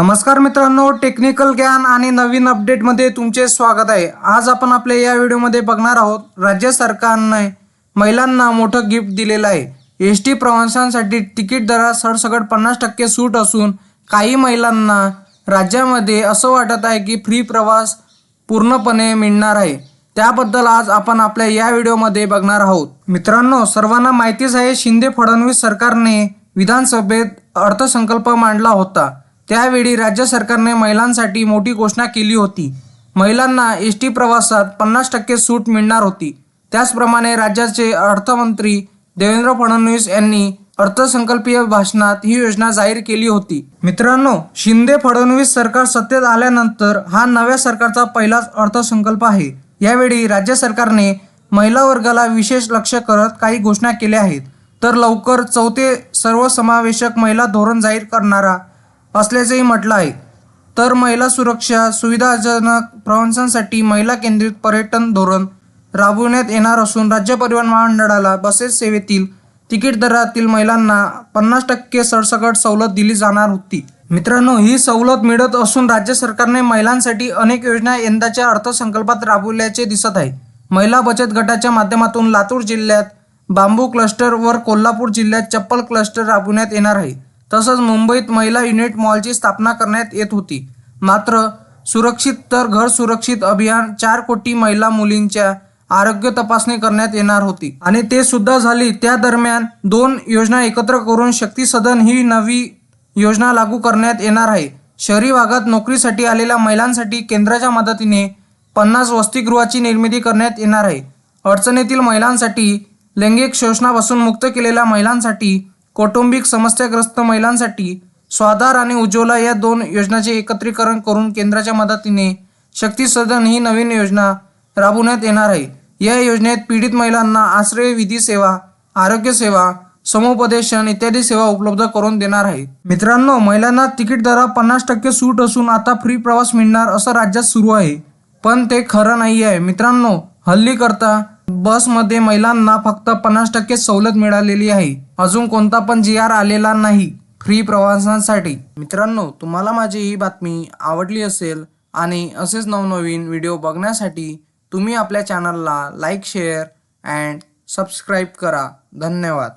नमस्कार मित्रांनो टेक्निकल ज्ञान आणि नवीन अपडेटमध्ये तुमचे स्वागत आहे. आज आपण आपल्या या व्हिडिओमध्ये बघणार आहोत राज्य सरकारने महिलांना मोठं गिफ्ट दिलेलं आहे. एस टी प्रवाशांसाठी तिकीट दरात सरसकट पन्नास टक्के सूट असून काही महिलांना राज्यामध्ये असं वाटत आहे की फ्री प्रवास पूर्णपणे मिळणार आहे. त्याबद्दल आज आपण आपल्या या व्हिडिओमध्ये बघणार आहोत. मित्रांनो सर्वांना माहितीच आहे शिंदे फडणवीस सरकारने विधानसभेत अर्थसंकल्प मांडला होता. त्यावेळी राज्य सरकारने महिलांसाठी मोठी घोषणा केली होती. महिलांना एस टी प्रवासात पन्नास टक्के सूट मिळणार होती. त्याचप्रमाणे राज्याचे अर्थमंत्री देवेंद्र फडणवीस यांनी अर्थसंकल्पीय भाषणात ही योजना जाहीर केली होती. मित्रांनो शिंदे फडणवीस सरकार सत्तेत आल्यानंतर हा नव्या सरकारचा पहिलाच अर्थसंकल्प आहे. यावेळी राज्य सरकारने महिला वर्गाला विशेष लक्ष करत काही घोषणा केल्या आहेत. तर लवकर चौथे सर्वसमावेशक महिला धोरण जाहीर करणारा असल्याचंही म्हटलं आहे. तर महिला सुरक्षा सुविधाजनक प्रवासांसाठी महिला केंद्रित पर्यटन धोरण राबविण्यात येणार असून राज्य परिवहन महामंडळाला बसेस सेवेतील तिकीट दरातील महिलांना पन्नास टक्के सरसकट सवलत दिली जाणार होती. मित्रांनो ही सवलत मिळत असून राज्य सरकारने महिलांसाठी अनेक योजना यंदाच्या अर्थसंकल्पात राबवल्याचे दिसत आहे. महिला बचत गटाच्या माध्यमातून लातूर जिल्ह्यात बांबू क्लस्टर वर कोल्हापूर जिल्ह्यात चप्पल क्लस्टर राबवण्यात येणार आहे. तसंच मुंबईत महिला युनिट मॉलची स्थापना करण्यात येत होती. मात्र सुरक्षित तर घर सुरक्षित अभियान चार कोटी महिला मुलींच्या आरोग्य तपासणी करण्यात येणार होती. आणि ते सुद्धा झाली. त्या दरम्यान दोन योजना एकत्र करून शक्ती सदन ही नवी योजना लागू करण्यात येणार आहे. शहरी भागात नोकरीसाठी आलेल्या महिलांसाठी केंद्राच्या मदतीने पन्नास वसतिगृहाची निर्मिती करण्यात येणार आहे. अडचणीतील महिलांसाठी लैंगिक शोषणापासून मुक्त केलेल्या महिलांसाठी कौटुंबिक समस्याग्रस्त महिलांसाठी स्वाधार आणि उज्ज्वला या दोन योजनांचे एकत्रीकरण करून केंद्राच्या मदतीने शक्ती सदन ही नवीन योजना राबवण्यात येणार आहे. या योजनेत पीडित महिलांना आश्रय विधी सेवा आरोग्य सेवा समुपदेशन इत्यादी सेवा उपलब्ध करून देणार आहे. मित्रांनो महिलांना तिकीट दरात पन्नास टक्के सूट असून आता फ्री प्रवास मिळणार असं राज्यात सुरू आहे. पण ते खरं नाही आहे मित्रांनो हल्ली करता बसमध्ये महिलांना फक्त पन्नास टक्के सवलत मिळालेली आहे. अजून कोणता पण जी आर आलेला नाही. फ्री प्रवासांसाठी. मित्रांनो तुम्हाला माझी ही बातमी आवडली असेल आणि असेच नवनवीन व्हिडिओ बघण्यासाठी तुम्ही आपल्या चॅनलला लाईक शेअर अँड सबस्क्राईब करा. धन्यवाद.